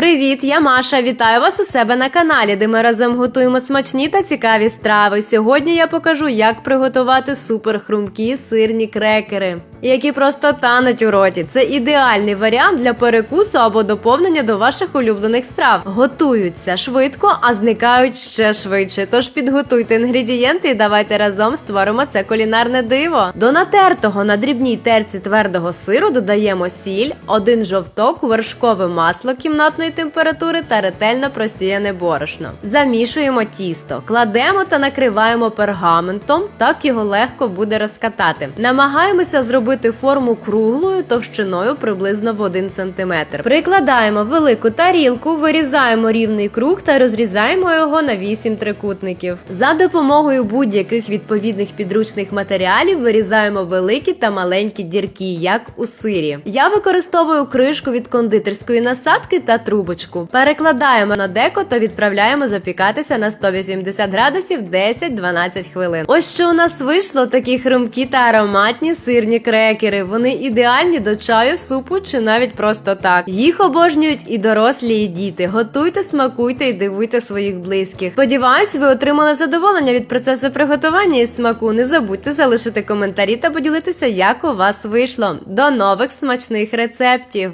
Привіт, я Маша. Вітаю вас у себе на каналі, де ми разом готуємо смачні та цікаві страви. Сьогодні я покажу, як приготувати суперхрумкі сирні крекери, які просто тануть у роті. Це ідеальний варіант для перекусу або доповнення до ваших улюблених страв. Готуються швидко, а зникають ще швидше. Тож підготуйте інгредієнти і давайте разом створимо це кулінарне диво. До натертого на дрібній терці твердого сиру додаємо сіль, один жовток, вершкове масло кімнатної температури та ретельно просіяне борошно. Замішуємо тісто, кладемо та накриваємо пергаментом, так його легко буде розкатати. Намагаємося зробити форму круглою товщиною приблизно в 1 см. Прикладаємо велику тарілку, вирізаємо рівний круг та розрізаємо його на 8 трикутників. За допомогою будь-яких відповідних підручних матеріалів вирізаємо великі та маленькі дірки, як у сирі. Я використовую кришку від кондитерської насадки та трубочку. Перекладаємо на деко та відправляємо запікатися на 180 градусів 10-12 хвилин. Ось що у нас вийшло такі хрумкі та ароматні сирні крекери. Вони ідеальні до чаю, супу чи навіть просто так. Їх обожнюють і дорослі, і діти. Готуйте, смакуйте і дивуйте своїх близьких. Сподіваюсь, ви отримали задоволення від процесу приготування і смаку. Не забудьте залишити коментарі та поділитися, як у вас вийшло. До нових смачних рецептів!